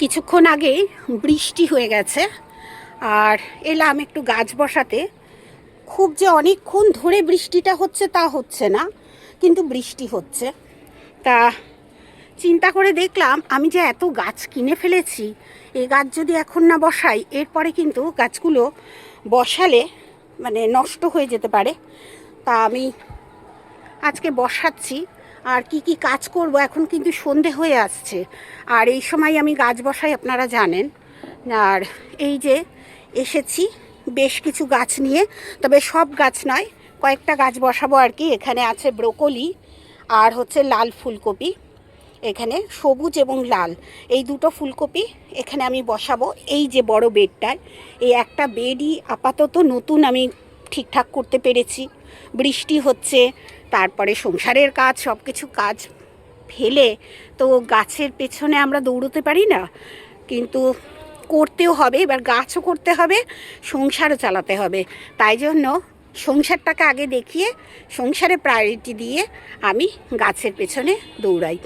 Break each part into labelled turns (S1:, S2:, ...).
S1: কিছুক্ষণ আগে বৃষ্টি হয়ে গেছে, আর এলাম একটু গাছ বসাতে। খুব যে অনেকক্ষণ ধরে বৃষ্টিটা হচ্ছে তা হচ্ছে না, কিন্তু বৃষ্টি হচ্ছে। তা চিন্তা করে দেখলাম, আমি যে এত গাছ কিনে ফেলেছি এই গাছ যদি এখন না বসাই, এরপরে কিন্তু গাছগুলো বসালে মানে নষ্ট হয়ে যেতে পারে। তা আমি আজকে বসাচ্ছি। আর কি কি কাজ করব, এখন কিন্তু সন্ধে হয়ে আসছে। আর এই সময় আমি গাছ বসাই, আপনারা জানেন। আর এই যে এসেছি বেশ কিছু গাছ নিয়ে, তবে সব গাছ নয়, কয়েকটা গাছ বসাবো আর কি। এখানে আছে ব্রোকলি আর হচ্ছে লাল ফুলকপি, এখানে সবুজ এবং লাল। এই দুটো ফুলকপি এখানে আমি বসাবো। এই যে বড় বেডটায়, এই একটা বেডই আপাতত নতুন আমি ঠিকঠাক করতে পেরেছি। বৃষ্টি হচ্ছে তারপরে সংসারের কাজ সব কিছু কাজ ফেলে, তো গাছের পেছনে আমরা দৌড়তে পারি না। কিন্তু করতেও হবে, এবার গাছও করতে হবে, সংসারও চালাতে হবে। তাই জন্য সংসারটাকে আগে দেখিয়ে, সংসারে প্রায়োরিটি দিয়ে আমি গাছের পেছনে দৌড়াই।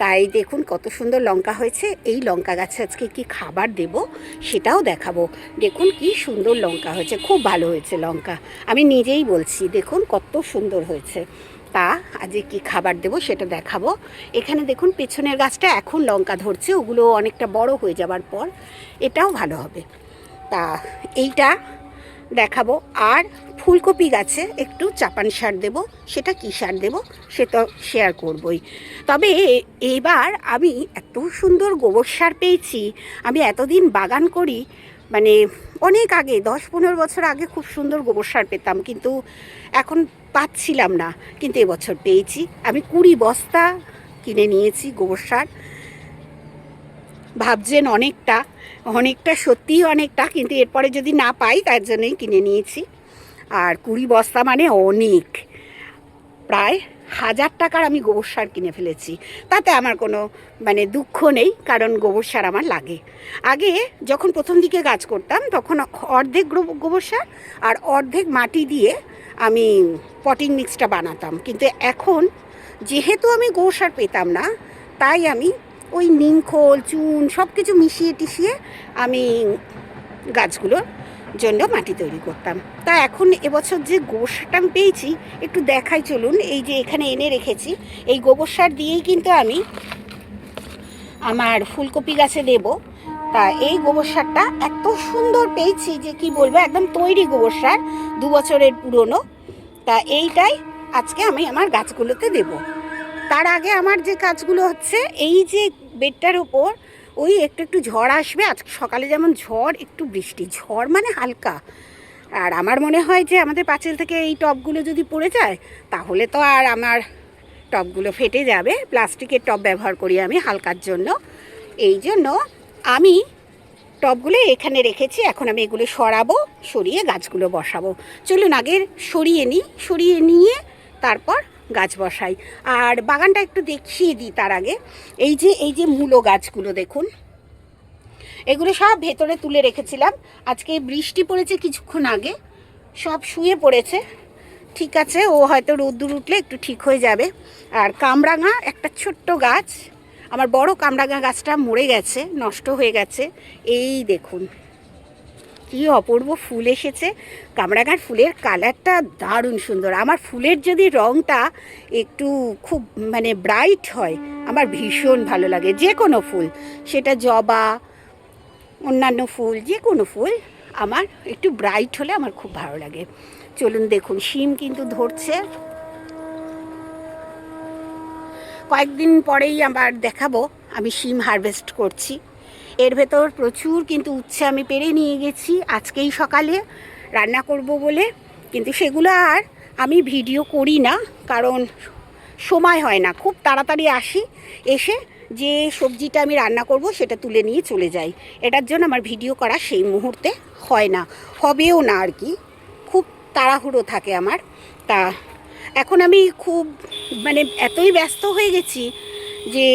S1: তাই দেখুন কত সুন্দর লঙ্কা হয়েছে। এই লঙ্কা গাছে আজকে কি খাবার দেব সেটাও দেখাবো। দেখুন কি সুন্দর লঙ্কা হয়েছে, খুব ভালো হয়েছে লঙ্কা। আমি নিজেই বলছি, দেখুন কত সুন্দর হয়েছে। তা আজকে কি খাবার দেব সেটা দেখাবো। এখানে দেখুন পেছনের গাছটা এখন লঙ্কা ধরছে, ওগুলো অনেকটা বড় হয়ে যাবার পর এটাও ভালো হবে। তা এইটা দেখাবো। আর ফুলকপি গাছে একটু চাপান সার দেব। সেটা কী সার দেব? সে তো শেয়ার করবই। তবে এবার আমি এত সুন্দর গোবর সার পেয়েছি, আমি এতদিন বাগান করি মানে অনেক আগে, দশ পনেরো বছর আগে খুব সুন্দর গোবর সার পেতাম, কিন্তু এখন পাচ্ছিলাম না। কিন্তু এবছর পেয়েছি। আমি কুড়ি বস্তা কিনে নিয়েছি গোবর সার। ভাবছেন অনেকটা অনেকটা সত্যিই অনেকটা, কিন্তু এরপরে যদি না পাই তার জন্যই কিনে নিয়েছি। আর কুড়ি বস্তা মানে অনেক। প্রায় হাজার টাকার আমি গোবর সার কিনে ফেলেছি। তাতে আমার কোনো মানে দুঃখ নেই, কারণ গোবর সার আমার লাগে। আগে যখন প্রথম দিকে গাছ করতাম, তখন অর্ধেক গোবর সার আর অর্ধেক মাটি দিয়ে আমি পটিং মিক্সটা বানাতাম। কিন্তু এখন যেহেতু আমি গোবর সার পেতাম না, তাই আমি ওই নিমখোল চুন সব কিছু মিশিয়ে টিশিয়ে আমি গাছগুলোর জন্য মাটি তৈরি করতাম। তা এখন এবছর যে গোবর সারটা আমি পেয়েছি, একটু দেখাই চলুন। এই যে এখানে এনে রেখেছি, এই গোবর সার দিয়েই কিন্তু আমি আমার ফুলকপি গাছে দেব। তা এই গোবর সারটা এত সুন্দর পেয়েছি যে কি বলব, একদম তৈরি গোবর সার, দু বছরের পুরনো। তা এইটাই আজকে আমি আমার গাছগুলোতে দেব। তার আগে আমার যে কাজগুলো হচ্ছে, এই যে বেডটার ওপর ওই একটু একটু ঝড় আসবে আজকে সকালে যেমন ঝড়, একটু বৃষ্টি। ঝড় মানে হালকা। আর আমার মনে হয় যে আমাদের পাঁচিল থেকে এই টবগুলো যদি পড়ে যায়, তাহলে তো আর আমার টবগুলো ফেটে যাবে। প্লাস্টিকের টব ব্যবহার করি আমি হালকার জন্য। এই জন্য আমি টবগুলো এখানে রেখেছি, এখন আমি এগুলো সরাবো, সরিয়ে গাছগুলো বসাবো। চলুন, আগে সরিয়ে নিই। সরিয়ে নিয়ে তারপর গাছ বসাই। আর বাগানটা একটু দেখিয়ে দিই তার আগে। এই যে এই যে মূলো গাছগুলো দেখুন। এগুলো সব ভেতরে তুলে রেখেছিলাম। আজকে বৃষ্টি পড়েছে কিছুক্ষণ আগে। সব শুয়ে পড়েছে। ঠিক আছে, ও হয়তো রোদ্দুর উঠলে একটু ঠিক হয়ে যাবে। আর কামরাঙা একটা ছোট্ট গাছ। আমার বড় কামরাঙা গাছটা মরে গেছে, নষ্ট হয়ে গেছে। এই দেখুন। কি অপূর্ব ফুল এসেছে। কামরাঙার ফুলের কালারটা দারুণ সুন্দর। আমার ফুলের যদি রঙটা একটু খুব মানে ব্রাইট হয়, আমার ভীষণ ভালো লাগে। যে কোনো ফুল, সেটা জবা, অন্যান্য ফুল, যে কোনো ফুল আমার একটু ব্রাইট হলে আমার খুব ভালো লাগে। চলুন দেখুন, শিম কিন্তু ধরছে। কয়েকদিন পরেই আবার দেখাবো। আমি শিম হারভেস্ট করছি। এর ভেতর প্রচুর কিন্তু উচ্ছে আমি পেরে নিয়ে গেছি। আজকেই সকালে রান্না করব বলে। কিন্তু সেগুলো আর আমি ভিডিও করি না, কারণ সময় হয় না। খুব তাড়াতাড়ি আসি, এসে যে সবজিটা আমি রান্না করব সেটা তুলে নিয়ে চলে যাই। এটার জন্য আমার ভিডিও করা সেই মুহূর্তে হয় না, হবেও না আর কি। খুব তাড়াহুড়ো থাকে আমার। তা এখন আমি খুব মানে এতই ব্যস্ত হয়ে গেছি যে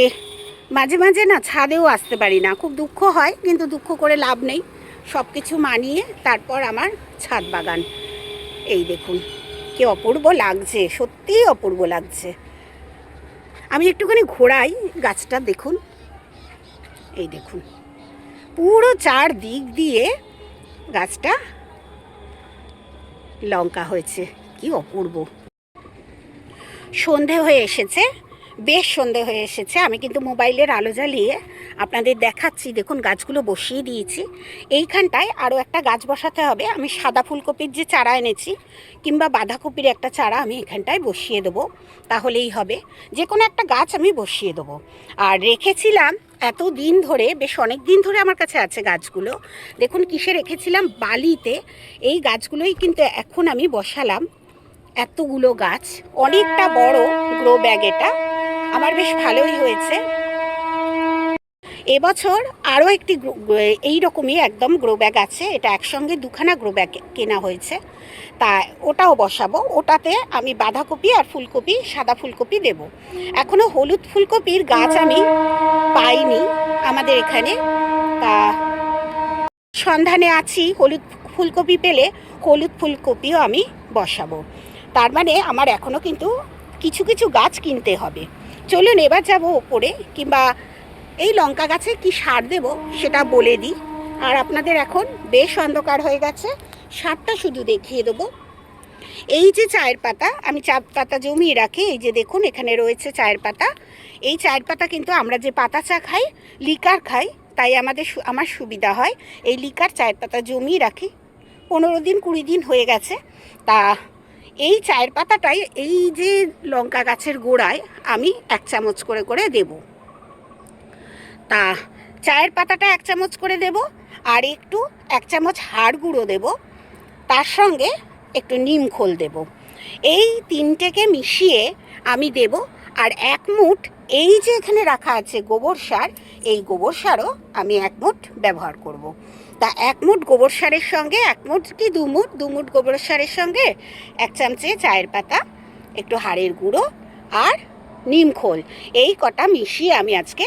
S1: মাঝে মাঝে না ছাদেও আসতে পারি না। খুব দুঃখ হয়, কিন্তু দুঃখ করে লাভ নেই। সব কিছু মানিয়ে তারপর আমার ছাদ বাগান। এই দেখুন, কি অপূর্ব লাগছে, সত্যিই অপূর্ব লাগছে। আমি একটুখানি ঘোরাই গাছটা, দেখুন। এই দেখুন, পুরো চার দিক দিয়ে গাছটা লঙ্কা হয়েছে, কি অপূর্ব। সন্ধে হয়ে এসেছে বেশ সন্ধে হয়ে এসেছে। আমি কিন্তু মোবাইলের আলো জ্বালিয়ে আপনাদের দেখাচ্ছি। দেখুন, গাছগুলো বসিয়ে দিয়েছি। এইখানটায় আরও একটা গাছ বসাতে হবে। আমি সাদা ফুলকপির যে চারা এনেছি কিংবা বাঁধাকপির একটা চারা আমি এখানটায় বসিয়ে দেবো। তাহলেই হবে। যে কোনো একটা গাছ আমি বসিয়ে দেবো। আর রেখেছিলাম এত দিন ধরে, বেশ অনেক দিন ধরে আমার কাছে আছে গাছগুলো। দেখুন, কিসে রেখেছিলাম? বালিতে। এই গাছগুলোই কিন্তু এখন আমি বসালাম। এতগুলো গাছ। অনেকটা বড় গ্রো ব্যাগ এটা। আমার বেশ ভালোই হয়েছে। এবছর আরও একটি এই রকমই একদম গ্রো ব্যাগ আছে। এটা একসঙ্গে দুখানা গ্রো ব্যাগ কেনা হয়েছে। তা ওটাও বসাবো। ওটাতে আমি বাঁধাকপি আর ফুলকপি, সাদা ফুলকপি দেব। এখনও হলুদ ফুলকপির গাছ আমি পাইনি আমাদের এখানে। তা সন্ধানে আছি, হলুদ ফুলকপি পেলে হলুদ ফুলকপিও আমি বসাবো। তার মানে আমার এখনও কিন্তু কিছু কিছু গাছ কিনতে হবে। চলুন, এবার যাব ওপরে, কিংবা এই লঙ্কা গাছে কি সার দেব সেটা বলে দিই। আর আপনাদের এখন বেশ অন্ধকার হয়ে গেছে, সারটা শুধু দেখিয়ে দেবো। এই যে চায়ের পাতা, আমি চা পাতা জমিয়ে রাখি, এই যে দেখুন, এখানে রয়েছে চায়ের পাতা। এই চায়ের পাতা কিন্তু আমরা যে পাতা চা খাই, লিকার খাই, তাই আমাদের আমার সুবিধা হয়। এই লিকার চায়ের পাতা জমিয়ে রাখি। পনেরো দিন, কুড়ি দিন হয়ে গেছে। তা এই চায়ের পাতাটাই এই যে লঙ্কা গাছের গোড়ায় আমি এক চামচ করে করে দেব। তা চায়ের পাতাটা এক চামচ করে দেব আর একটু এক চামচ হাড় গুঁড়ো দেব। তার সঙ্গে একটু নিম খোল দেব। এই তিনটেকে মিশিয়ে আমি দেব আর এক মুঠ এই যে এখানে রাখা আছে গোবর সার, এই গোবর সারও আমি এক মুঠ ব্যবহার করব। তা এক মুঠ গোবর সারের সঙ্গে, এক মুঠ কি দু মুঠ? দু গোবর সারের সঙ্গে এক চামচে চায়ের পাতা, একটু হাড়ের গুঁড়ো আর নিম খোল। এই কটা মিশিয়ে আমি আজকে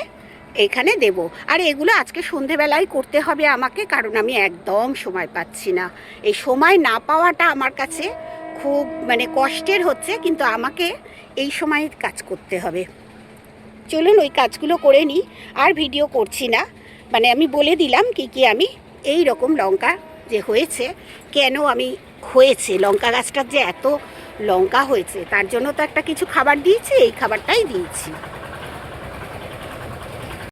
S1: এখানে দেব। আর এগুলো আজকে সন্ধেবেলায় করতে হবে আমাকে, কারণ আমি একদম সময় পাচ্ছি না। এই সময় না পাওয়াটা আমার কাছে খুব মানে কষ্টের হচ্ছে, কিন্তু আমাকে এই সময় কাজ করতে হবে। চলুন ওই কাজগুলো করে নিই, আর ভিডিও করছি না। মানে আমি বলে দিলাম কি কি আমি এই রকম লঙ্কা যে হয়েছে, কেন আমি হয়েছে? লঙ্কা গাছটার যে এত লঙ্কা হয়েছে, তার জন্য তো একটা কিছু খাবার দিয়েছি, এই খাবারটাই দিয়েছি।